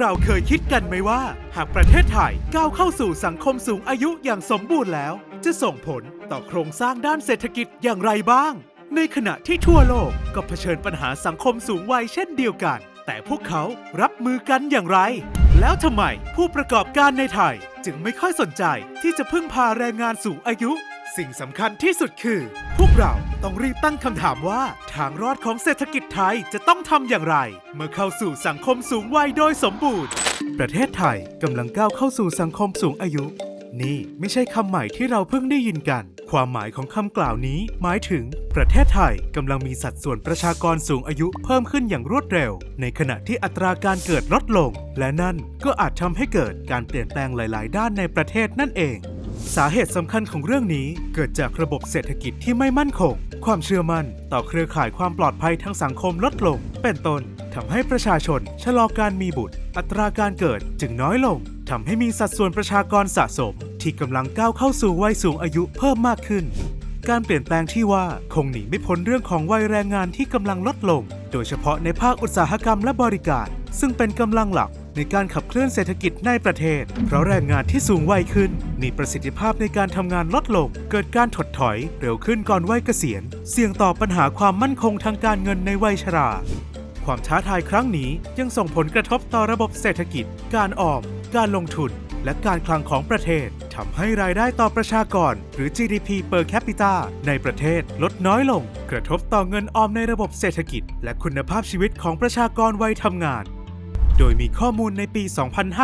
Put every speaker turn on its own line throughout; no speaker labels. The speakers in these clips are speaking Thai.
เราเคยคิดกันไหมว่า หากประเทศไทยก้าวเข้าสู่สังคมสูงอายุอย่างสมบูรณ์แล้ว จะส่งผลต่อโครงสร้างด้านเศรษฐกิจอย่างไรบ้าง ในขณะที่ทั่วโลกก็เผชิญปัญหาสังคมสูงวัยเช่นเดียวกัน แต่พวกเขารับมือกันอย่างไร แล้วทำไมผู้ประกอบการในไทยจึงไม่ค่อยสนใจที่จะพึ่งพาแรงงานสูงอายุ สิ่งสำคัญที่สุดคือ พวกเราต้องรีบตั้งคำถามว่า ทางรอดของเศรษฐกิจไทยจะต้องทำอย่างไร เมื่อเข้าสู่สังคมสูงวัยโดยสมบูรณ์ ประเทศไทยกำลังก้าวเข้าสู่สังคมสูงอายุ นี่ไม่ใช่คำใหม่ที่เราเพิ่งได้ยินกัน ความหมายของคำกล่าวนี้ หมายถึง ประเทศไทยกำลังมีสัดส่วนประชากรสูงอายุเพิ่มขึ้นอย่างรวดเร็ว ในขณะที่อัตราการเกิดลดลง และนั่นก็อาจทำให้เกิดการเปลี่ยนแปลงหลาย ๆ ด้านในประเทศนั่นเอง สาเหตุสำคัญของเรื่องนี้เกิดจากระบบเศรษฐกิจที่ไม่มั่นคง ความเชื่อมั่นต่อเครือข่ายความปลอดภัยทางสังคมลดลง เป็นต้นทำให้ประชาชนชะลอการมีบุตร อัตราการเกิดจึงน้อยลงทำให้มีสัดส่วนประชากรสะสม ที่กำลังก้าวเข้าสู่วัยสูงอายุเพิ่มมากขึ้น การเปลี่ยนแปลงที่ว่าคงหนีไม่พ้นเรื่องของวัยแรงงานที่กำลังลดลง โดยเฉพาะในภาคอุตสาหกรรมและบริการ ซึ่งเป็นกำลังหลัก ในการขับเคลื่อนเศรษฐกิจในประเทศ เพราะแรงงานที่สูงวัยขึ้น มีประสิทธิภาพในการทำงานลดลง เกิดการถดถอยเร็วขึ้นก่อนวัยเกษียณ เสี่ยงต่อปัญหาความมั่นคงทางการเงินในวัยชรา ความท้าทายครั้งนี้ยังส่งผลกระทบต่อระบบเศรษฐกิจ การออม การลงทุน และการคลังของประเทศทำให้รายได้ต่อประชากร หรือ GDP per capita ในประเทศลดน้อยลง กระทบต่อเงินออมในระบบเศรษฐกิจ และคุณภาพชีวิตของประชากรวัยทำงาน โดยมีข้อมูลในปี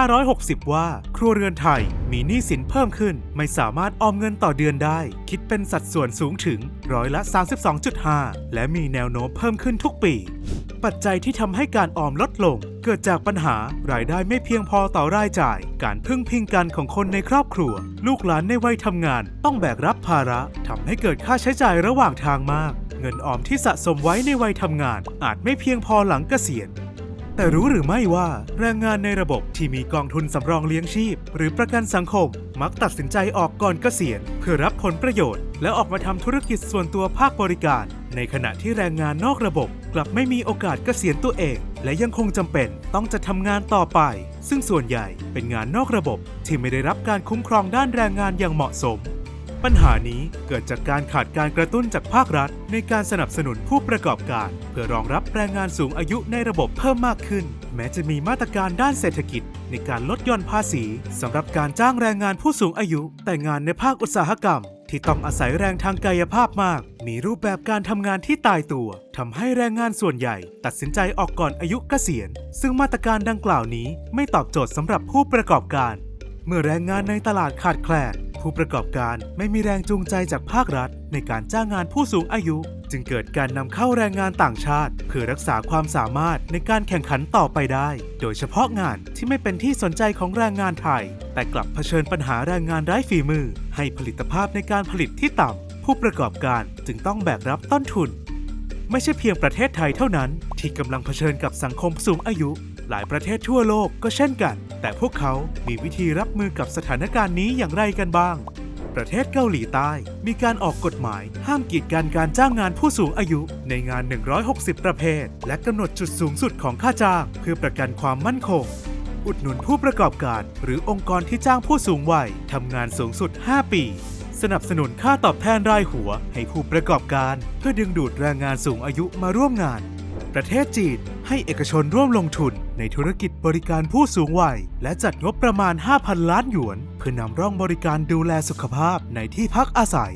2560 ว่า ครัวเรือนไทยมีหนี้สินเพิ่มขึ้น ไม่สามารถออมเงินต่อเดือนได้ คิดเป็นสัดส่วนสูงถึงร้อยละ 32.5 และมีแนวโน้มเพิ่มขึ้นทุกปี ปัจจัยที่ทำให้การออมลดลง เกิดจากปัญหารายได้ไม่เพียงพอต่อรายจ่าย การพึ่งพิงกันของคนในครอบครัว ลูกหลานในวัยทำงาน ต้องแบกรับภาระทำให้เกิดค่าใช้จ่ายระหว่างทางมาก เงินออมที่สะสมไว้ในวัยทำงาน อาจไม่เพียงพอหลังเกษียณ แต่รู้หรือไม่ว่าแรงงานในระบบที่มีกองทุนสำรองเลี้ยงชีพ หรือประกันสังคม มักตัดสินใจออกก่อนเกษียณ เพื่อรับผลประโยชน์ และออกมาทำธุรกิจส่วนตัวภาคบริการ ในขณะที่แรงงานนอกระบบ กลับไม่มีโอกาสเกษียณตัวเอง และยังคงจำเป็นต้องจะทำงานต่อไป ซึ่งส่วนใหญ่เป็นงานนอกระบบที่ไม่ได้รับการคุ้มครองด้านแรงงานอย่างเหมาะสม ปัญหานี้เกิดจากการขาดการกระตุ้นจากภาครัฐ ในการสนับสนุนผู้ประกอบการ เพื่อรองรับแรงงานสูงอายุในระบบเพิ่มมากขึ้น แม้จะมีมาตรการด้านเศรษฐกิจ ในการลดหย่อนภาษีสำหรับการจ้างแรงงานผู้สูงอายุ แต่งานในภาคอุตสาหกรรม ที่ต้องอาศัยแรงทางกายภาพมาก มีรูปแบบการทำงานที่ตายตัวทำให้แรงงานส่วนใหญ่ ตัดสินใจออกก่อนอายุเกษียณ ซึ่งมาตรการดังกล่าวนี้ไม่ตอบโจทย์สำหรับผู้ประกอบการ เมื่อแรงงานในตลาดขาดแคลน ผู้ประกอบการไม่มีแรงจูงใจจากภาครัฐ ในการจ้างงานผู้สูงอายุ จึงเกิดการนำเข้าแรงงานต่างชาติ เพื่อรักษาความสามารถในการแข่งขันต่อไปได้ โดยเฉพาะงานที่ไม่เป็นที่สนใจของแรงงานไทย แต่กลับเผชิญปัญหาแรงงานไร้ฝีมือ ให้ผลิตภาพในการผลิตที่ต่ำผู้ประกอบการจึงต้องแบกรับต้นทุน ไม่ใช่เพียงประเทศไทยเท่านั้น ที่กำลังเผชิญกับสังคมสูงอายุ หลายประเทศทั่วโลกก็เช่นกัน แต่พวกเขามีวิธีรับมือกับสถานการณ์นี้อย่างไรกันบ้าง ประเทศเกาหลีใต้ มีการออกกฎหมายห้ามกีดกันการจ้างงานผู้สูงอายุในงาน 160 ประเภท และกำหนดจุดสูงสุดของค่าจ้าง เพื่อประกันความมั่นคง อุดหนุนผู้ประกอบการ หรือองค์กรที่จ้างผู้สูงวัยทำงานสูงสุด 5 ปีสนับสนุนค่าตอบแทนรายหัวให้ผู้ประกอบการ เพื่อดึงดูดแรงงานสูงอายุมาร่วมงาน ประเทศจีน ให้เอกชนร่วมลงทุนในธุรกิจบริการผู้สูงวัย และจัดงบประมาณ 5,000 ล้านหยวน เพื่อนำร่องบริการดูแลสุขภาพในที่พักอาศัย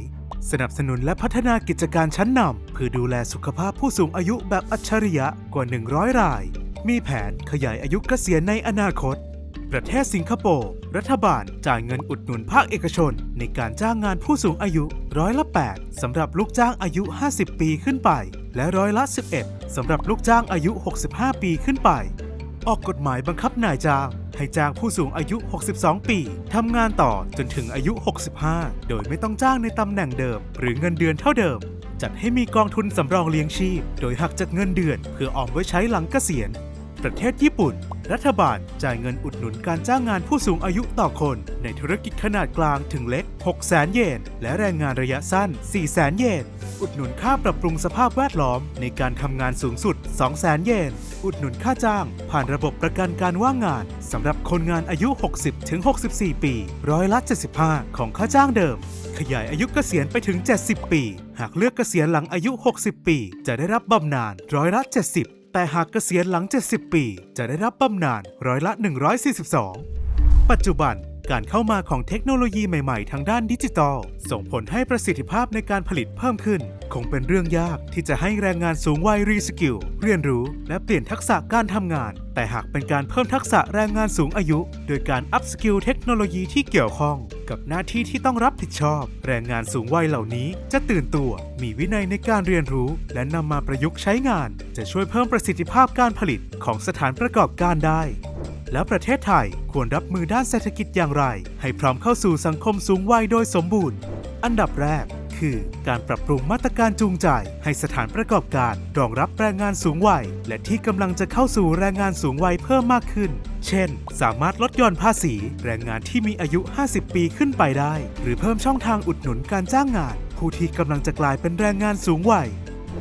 สนับสนุนและพัฒนากิจการชั้นนำเพื่อดูแลสุขภาพผู้สูงอายุแบบอัจฉริยะกว่า 100 ราย มีแผนขยายอายุเกษียณในอนาคต ประเทศสิงคโปร์รัฐบาลจ่ายเงินอุดหนุนภาคเอกชน ในการจ้างงานผู้สูงอายุร้อยละ 8 สำหรับลูกจ้างอายุ 50 ปีขึ้นไป และร้อยละ 11 สำหรับลูกจ้างอายุ 65 ปีขึ้นไป ออกกฎหมายบังคับนายจ้าง ให้จ้างผู้สูงอายุ 62 ปีทำงานต่อจนถึงอายุ 65 โดยไม่ต้องจ้างในตำแหน่งเดิม หรือเงินเดือนเท่าเดิม จัดให้มีกองทุนสำรองเลี้ยงชีพ โดยหักจากเงินเดือน เพื่อออมไว้ใช้หลังเกษียณ ประเทศญี่ปุ่น รัฐบาลจ่ายเงินอุดหนุนการจ้างงานผู้สูงอายุต่อคน ในธุรกิจขนาดกลางถึงเล็ก 6 0 0 0 0 0 เยน และแรงงานระยะสั้น 4 0 0 0 0 0 เยน อุดหนุนค่าปรับปรุงสภาพแวดล้อม ในการทำงานสูงสุด 200,000 เยน อุดหนุนค่าจ้าง ผ่านระบบประกันการว่างงานสำหรับคนงานอายุ 60-64 ปี ร้อยละ 75 ของค่าจ้างเดิม ขยายอายุเกษียณไปถึง 70 ปี หากเลือกเกษียณหลังอายุ 60 ปี จะได้รับบำนาญร้อยละ 70 แต่หากเกษียณหลัง 70 ปี จะได้รับบำนาญร้อยละ 142 ปัจจุบัน การเข้ามาของเทคโนโลยีใหม่ๆ ทางด้านดิจิทัลส่งผลให้ประสิทธิภาพในการผลิตเพิ่มขึ้น คงเป็นเรื่องยากที่จะให้แรงงานสูงวัยรีสกิลเรียนรู้ และเปลี่ยนทักษะการทำงาน แต่หากเป็นการเพิ่มทักษะแรงงานสูงอายุ โดยการอัพสกิลเทคโนโลยีที่เกี่ยวข้อง กับหน้าที่ที่ต้องรับผิดชอบ แรงงานสูงวัยเหล่านี้ จะตื่นตัว มีวินัยในการเรียนรู้ และนำมาประยุกต์ใช้งาน จะช่วยเพิ่มประสิทธิภาพการผลิตของสถานประกอบการได้ แล้วประเทศไทยควรรับมือด้านเศรษฐกิจอย่างไร ให้พร้อมเข้าสู่สังคมสูงวัยโดยสมบูรณ์ อันดับแรกคือการปรับปรุงมาตรการจูงใจ ให้สถานประกอบการรองรับแรงงานสูงวัย และที่กำลังจะเข้าสู่แรงงานสูงวัยเพิ่มมากขึ้น เช่น สามารถลดหย่อนภาษี แรงงานที่มีอายุ 50 ปีขึ้นไปได้ หรือเพิ่มช่องทางอุดหนุนการจ้างงาน ผู้ที่กำลังจะกลายเป็นแรงงานสูงวัย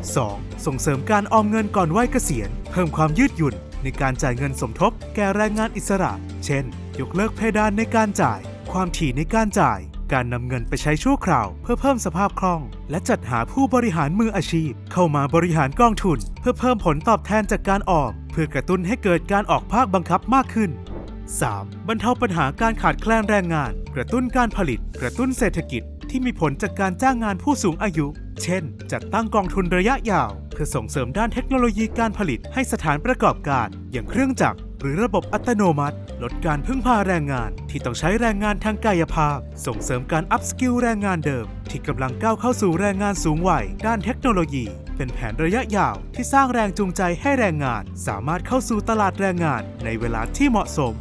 2. ส่งเสริมการออมเงินก่อนวัยเกษียณ เพิ่มความยืดหยุ่น ในการจ่ายเงินสมทบ แก่แรงงานอิสระ เช่น ยกเลิกเพดานในการจ่าย ความถี่ในการจ่าย การนำเงินไปใช้ชั่วคราว เพื่อเพิ่มสภาพคล่อง และจัดหาผู้บริหารมืออาชีพ เข้ามาบริหารกองทุน เพื่อเพิ่มผลตอบแทนจากการออม เพื่อกระตุ้นให้เกิดการออกภาคบังคับมากขึ้น 3. บรรเทาปัญหาการขาดแคลนแรงงาน กระตุ้นการผลิต กระตุ้นเศรษฐกิจที่มีผลจากการจ้างงานผู้สูงอายุ เช่น จัดตั้งกองทุนระยะยาว เพื่อส่งเสริมด้านเทคโนโลยีการผลิตให้สถานประกอบการ อย่างเครื่องจักรหรือระบบอัตโนมัติ ลดการพึ่งพาแรงงาน ที่ต้องใช้แรงงานทางกายภาพ ส่งเสริมการอัพสกิลแรงงานเดิม ที่กำลังก้าวเข้าสู่แรงงานสูงวัยด้านเทคโนโลยี เป็นแผนระยะยาวที่สร้างแรงจูงใจให้แรงงาน สามารถเข้าสู่ตลาดแรงงานในเวลาที่เหมาะสม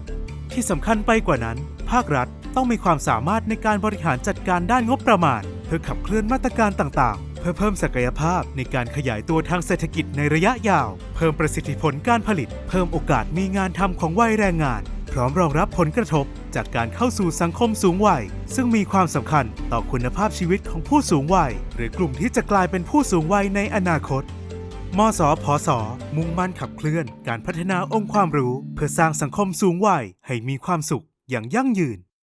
ที่สำคัญไปกว่านั้น ภาครัฐต้องมีความสามารถในการบริหารจัดการด้านงบประมาณ เพื่อขับเคลื่อนมาตรการต่างๆ พื่อเพิ่มศักยภาพในการขยายตัวทางเศรษฐกิจในระยะยาว เพิ่มประสิทธิผลการผลิต เพิ่มโอกาสมีงานทำของวัยแรงงาน พร้อมรองรับผลกระทบ จากการเข้าสู่สังคมสูงวัย ซึ่งมีความสำคัญต่อคุณภาพชีวิตของผู้สูงวัย หรือกลุ่มที่จะกลายเป็นผู้สูงวัยในอนาคตมสพศมุ่งมั่นขับเคลื่อน การพัฒนาองค์ความรู้ เพื่อสร้างสังคมสูงวัยให้มีความสุขอย่างยั่งยืน